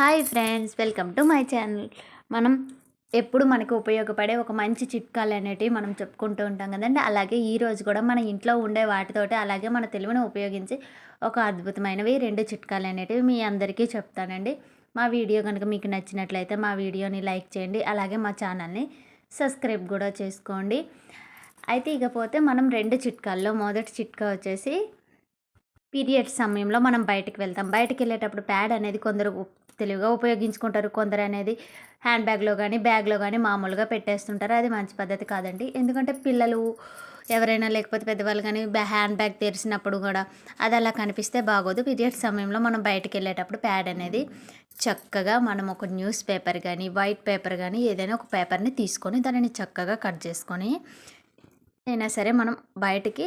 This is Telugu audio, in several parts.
Hi friends welcome to my channel. మనం ఎప్పుడు మనకు ఉపయోగపడే ఒక మంచి చిట్కాలు అనేటివి మనం చెప్పుకుంటూ ఉంటాం కదండి. అలాగే ఈరోజు కూడా మన ఇంట్లో ఉండే వాటితోటి అలాగే మన తెలివిని ఉపయోగించి ఒక అద్భుతమైనవి రెండు చిట్కాలు అనేటివి మీ అందరికీ చెప్తానండి. మా వీడియో కనుక మీకు నచ్చినట్లయితే మా వీడియోని లైక్ చేయండి. అలాగే మా ఛానల్ని సబ్స్క్రైబ్ కూడా చేసుకోండి. అయితే ఇకపోతే మనం రెండు చిట్కాల్లో మొదటి చిట్కా వచ్చేసి పీరియడ్స్ సమయంలో మనం బయటకు వెళ్తాం. బయటకు వెళ్ళేటప్పుడు ప్యాడ్ అనేది కొందరు తెలివిగా ఉపయోగించుకుంటారు కొందరు అనేది. హ్యాండ్ బ్యాగ్లో కానీ బ్యాగ్లో కానీ మామూలుగా పెట్టేస్తుంటారు. అది మంచి పద్ధతి కాదండి. ఎందుకంటే పిల్లలు ఎవరైనా లేకపోతే పెద్దవాళ్ళు కానీ బ్యా హ్యాండ్ బ్యాగ్ తెరిచినప్పుడు కూడా అది అలా కనిపిస్తే బాగోదు. పీరియడ్ సమయంలో మనం బయటకు వెళ్ళేటప్పుడు ప్యాడ్ అనేది చక్కగా మనం ఒక న్యూస్ పేపర్ కానీ వైట్ పేపర్ కానీ ఏదైనా ఒక పేపర్ని తీసుకొని దానిని చక్కగా కట్ చేసుకొని అయినా సరే మనం బయటికి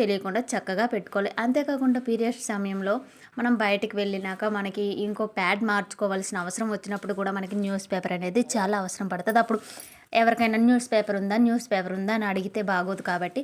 తెలియకుండా చక్కగా పెట్టుకోవాలి. అంతేకాకుండా పీరియడ్స్ సమయంలో మనం బయటికి వెళ్ళినాక మనకి ఇంకో ప్యాడ్ మార్చుకోవాల్సిన అవసరం వచ్చినప్పుడు కూడా మనకి న్యూస్ పేపర్ అనేది చాలా అవసరం పడుతుంది. అప్పుడు ఎవరికైనా న్యూస్ పేపర్ ఉందా న్యూస్ పేపర్ ఉందా అని అడిగితే బాగోదు కాబట్టి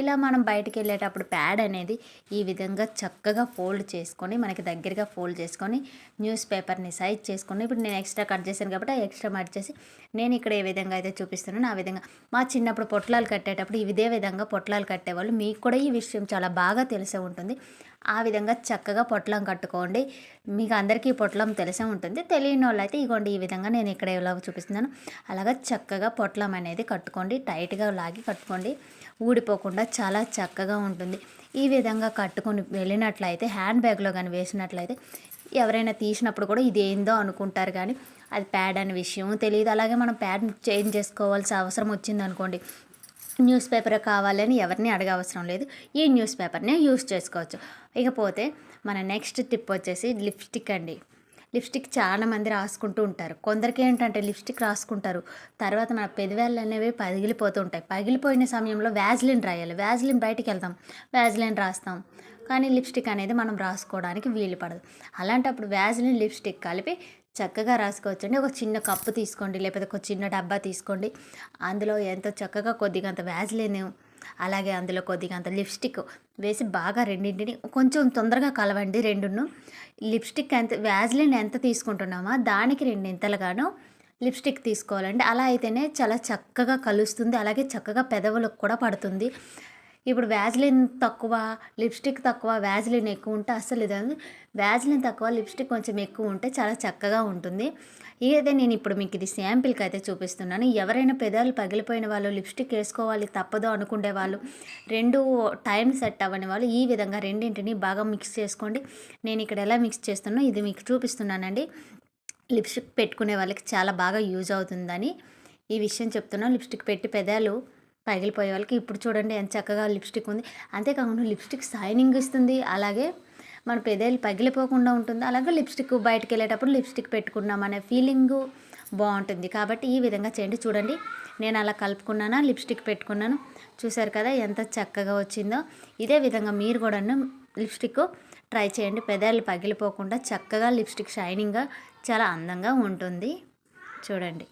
ఇలా మనం బయటికి వెళ్ళేటప్పుడు ప్యాడ్ అనేది ఈ విధంగా చక్కగా ఫోల్డ్ చేసుకొని మనకి దగ్గరగా ఫోల్డ్ చేసుకొని న్యూస్ పేపర్ని సైజ్ చేసుకొని ఇప్పుడు నేను ఎక్స్ట్రా కట్ చేశాను కాబట్టి ఆ ఎక్స్ట్రా కట్ చేసి నేను ఇక్కడ ఏ విధంగా అయితే చూపిస్తున్నానో ఆ విధంగా. మా చిన్నప్పుడు పొట్లాలు కట్టేటప్పుడు ఇదే విధంగా పొట్లాలు కట్టేవాళ్ళు. మీకు కూడా ఈ విషయం చాలా బాగా తెలిసే ఉంటుంది. ఆ విధంగా చక్కగా పొట్లం కట్టుకోండి. మీకు అందరికీ పొట్లం తెలిసే ఉంటుంది. తెలియని వాళ్ళు అయితే ఇగోండి ఈ విధంగా నేను ఇక్కడ ఎలా చూపిస్తున్నాను. అలాగా చక్కగా పొట్లం అనేది కట్టుకోండి. టైట్గా లాగి కట్టుకోండి. ఊడిపోకుండా చాలా చక్కగా ఉంటుంది. ఈ విధంగా కట్టుకొని వెళ్ళినట్లయితే హ్యాండ్ బ్యాగ్లో కానీ వేసినట్లయితే ఎవరైనా తీసినప్పుడు కూడా ఇది ఏందో అనుకుంటారు కానీ అది ప్యాడ్ అనే విషయం తెలియదు అలాగే మనం ప్యాడ్ చేంజ్ చేసుకోవాల్సిన అవసరం వచ్చింది అనుకోండి న్యూస్ పేపర్ కావాలని ఎవరిని అడగవసరం లేదు. ఈ న్యూస్ పేపర్నే యూస్ చేసుకోవచ్చు. ఇకపోతే మన నెక్స్ట్ టిప్ వచ్చేసి లిప్స్టిక్ అండి. లిప్స్టిక్ చాలా మంది రాసుకుంటూ ఉంటారు. కొందరికి ఏంటంటే లిప్స్టిక్ రాసుకుంటారు. తర్వాత మన పెదవేళ్ళు అనేవి పగిలిపోతూ ఉంటాయి. పగిలిపోయిన సమయంలో వ్యాజ్లిన్ రాయాలి. వ్యాజ్లిన్ బయటికి వెళ్తాం. వ్యాజ్లిన్ రాస్తాం. కానీ లిప్స్టిక్ అనేది మనం రాసుకోవడానికి వీలు పడదు. అలాంటప్పుడు వ్యాజ్లిన్ లిప్స్టిక్ కలిపి చక్కగా రాసుకోవచ్చండి. ఒక చిన్న కప్పు తీసుకోండి లేకపోతే ఒక చిన్న డబ్బా తీసుకోండి. అందులో ఎంతో చక్కగా కొద్దిగా అంత వ్యాజ్లిన్ అలాగే అందులో కొద్దిగా అంత లిప్స్టిక్ వేసి బాగా రెండింటిని కొంచెం తొందరగా కలవండి రెండును. లిప్స్టిక్ ఎంత వ్యాజ్లిన్ ఎంత తీసుకుంటున్నామో దానికి రెండింతలుగాను లిప్స్టిక్ తీసుకోవాలండి. అలా అయితేనే చాలా చక్కగా కలుస్తుంది అలాగే చక్కగా పెదవులకు కూడా పడుతుంది. ఇప్పుడు వ్యాజ్లిన్ తక్కువ లిప్స్టిక్ తక్కువ వ్యాజ్లిన్ ఎక్కువ ఉంటే అస్సలు ఇది వ్యాజ్లిన్ తక్కువ లిప్స్టిక్ కొంచెం ఎక్కువ ఉంటే చాలా చక్కగా ఉంటుంది. ఇదే నేను ఇప్పుడు మీకు ఇది శాంపిల్కి అయితే చూపిస్తున్నాను. ఎవరైనా పెదాలు పగిలిపోయిన వాళ్ళు లిప్స్టిక్ వేసుకోవాలి తప్పదు అనుకునే వాళ్ళు రెండు టైం సెట్ అవ్వని వాళ్ళు ఈ విధంగా రెండింటిని బాగా మిక్స్ చేసుకోండి. నేను ఇక్కడ ఎలా మిక్స్ చేస్తున్నా ఇది మీకు చూపిస్తున్నానండి. లిప్స్టిక్ పెట్టుకునే వాళ్ళకి చాలా బాగా యూజ్ అవుతుందని ఈ విషయం చెప్తున్నాను. లిప్స్టిక్ పెట్టి పెదాలు పగిలిపోయే వాళ్ళకి ఇప్పుడు చూడండి ఎంత చక్కగా లిప్స్టిక్ ఉంది. అంతేకాకుండా లిప్స్టిక్ షైనింగ్ ఇస్తుంది. అలాగే మన పెదేలు పగిలిపోకుండా ఉంటుంది. అలాగే లిప్స్టిక్ బయటకు వెళ్ళేటప్పుడు లిప్స్టిక్ పెట్టుకున్నాం అనే ఫీలింగ్ బాగుంటుంది. కాబట్టి ఈ విధంగా చేయండి. చూడండి నేను అలా కలుపుకున్నాను? లిప్స్టిక్ పెట్టుకున్నాను. చూసారు కదా ఎంత చక్కగా వచ్చిందో. ఇదే విధంగా మీరు కూడా లిప్స్టిక్ ట్రై చేయండి. పెదాలు పగిలిపోకుండా చక్కగా లిప్స్టిక్ షైనింగ్గా చాలా అందంగా ఉంటుంది. చూడండి.